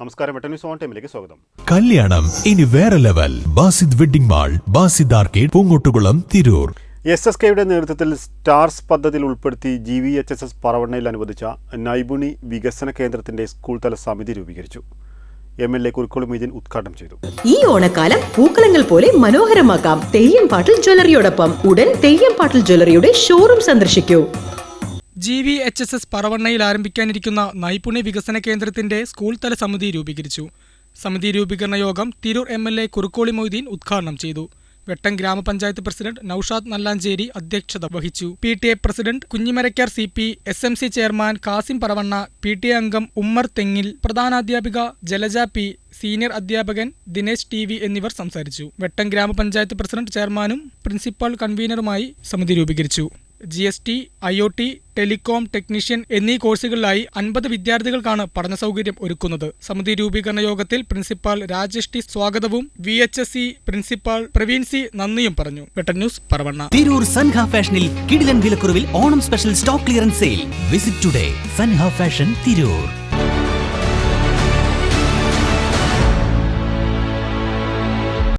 നമസ്കാരം വെട്ട news on ടൈമിലേക്ക് സ്വാഗതം. കല്യാണം ഇനി വേറെ level. Basid wedding mall Basid arcade Poonkottukulam Tirur. S S കെയുടെ നേതൃത്വത്തിൽ സ്റ്റാർസ് പദ്ധതിയിൽ ഉൾപ്പെടുത്തി G V H S S പറവണ്ണയിൽ അനുവദിച്ച നൈപുണി വികസന കേന്ദ്രത്തിന്റെ സ്കൂൾ തല സമിതി രൂപീകരിച്ചു. M L A Kurukkoli Moideen ഉദ്ഘാടനം ചെയ്തു. ഈ ഓണക്കാലം പൂക്കളങ്ങൾ പോലെ മനോഹരമാക്കാം. തെയ്യം പാട്ടിൽ ജ്വല്ലറിയോടൊപ്പം ഉടൻ തെയ്യം പാട്ടിൽ ജ്വല്ലറിയുടെ ഷോറൂം സന്ദർശിക്കൂ. G V H S S പറവണ്ണയിൽ ആരംഭിക്കാനിരിക്കുന്ന നൈപുണ്യ വികസന കേന്ദ്രത്തിന്റെ സ്കൂൾ തല സമിതി രൂപീകരിച്ചു. സമിതി രൂപീകരണ യോഗം Tirur M L A Kurukkoli Moideen ഉദ്ഘാടനം ചെയ്തു. വെട്ടം ഗ്രാമപഞ്ചായത്ത് പ്രസിഡന്റ് നൌഷാദ് നല്ലാഞ്ചേരി അധ്യക്ഷത വഹിച്ചു. P T A president Kunhimarakkar C P S M C chairman Kasim Paravanna P T A അംഗം ഉമ്മർ തെങ്ങിൽ പ്രധാനാധ്യാപിക ജലജ പി സീനിയർ അധ്യാപകൻ ദിനേശ് ടി വി എന്നിവർ സംസാരിച്ചു. വെട്ടം ഗ്രാമപഞ്ചായത്ത് പ്രസിഡന്റ് ചെയർമാനും പ്രിൻസിപ്പൽ കൺവീനറുമായി സമിതി രൂപീകരിച്ചു. G S T I O T telecom technician എന്നീ കോഴ്സുകളിലായി അൻപത് വിദ്യാർത്ഥികൾക്കാണ് പഠന സൗകര്യം ഒരുക്കുന്നത്. സമിതി രൂപീകരണ യോഗത്തിൽ പ്രിൻസിപ്പാൾ രാജേഷ് ടി സ്വാഗതവും V H S C principal Praveen C നന്ദിയും പറഞ്ഞു. വെട്ടൻ ന്യൂസ് പറവണ്ണ. തിരൂർ സൻഹ ഫാഷനിൽ കിടിലൻ വിലക്കുറവിൽ Onam special stock clearance sale. Visit today Sanha fashion Tirur.